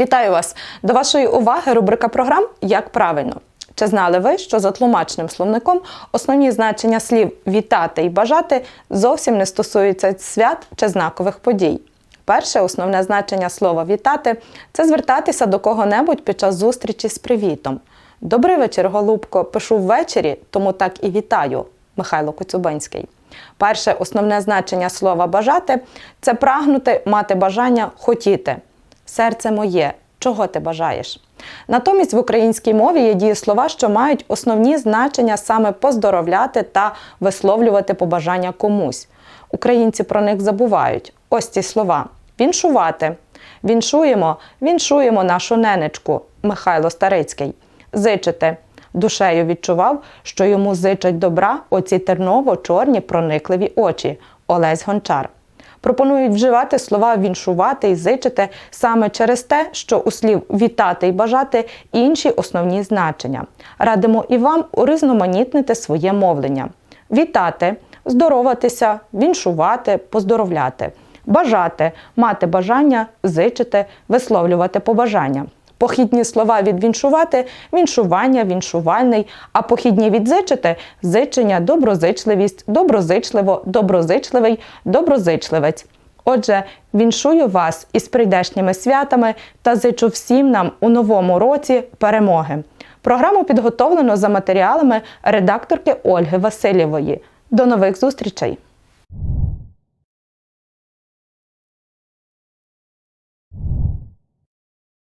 Вітаю вас! До вашої уваги рубрика програм Як правильно. Чи знали ви, що за тлумачним словником основні значення слів вітати і бажати зовсім не стосуються свят чи знакових подій? Перше основне значення слова вітати це звертатися до кого-небудь під час зустрічі з привітом. Добрий вечір, голубко, пишу ввечері, тому так і вітаю. Михайло Коцюбинський. Перше основне значення слова бажати це прагнути, мати бажання, хотіти. Серце моє, чого ти бажаєш? Натомість в українській мові є дієслова, що мають основні значення саме поздоровляти та висловлювати побажання комусь. Українці про них забувають. Ось ці слова: віншувати. Віншуємо, віншуємо нашу ненечку Михайло Старицький. Зичити. Душею відчував, що йому зичать добра оці терново-чорні проникливі очі Олесь Гончар. Пропонують вживати слова віншувати і зичити саме через те, що у слів вітати і бажати інші основні значення. Радимо і вам урізноманітнити своє мовлення. Вітати, здороватися, віншувати, поздоровляти, бажати, мати бажання, зичити, висловлювати побажання. Похідні слова від віншувати віншування, віншувальний, а похідні від зичити зичення, доброзичливість, доброзичливо, доброзичливий, доброзичливець. Отже, віншую вас із прийдешніми святами та зичу всім нам у новому році перемоги. Програму підготовлено за матеріалами редакторки Ольги Васильєвої. До нових зустрічей!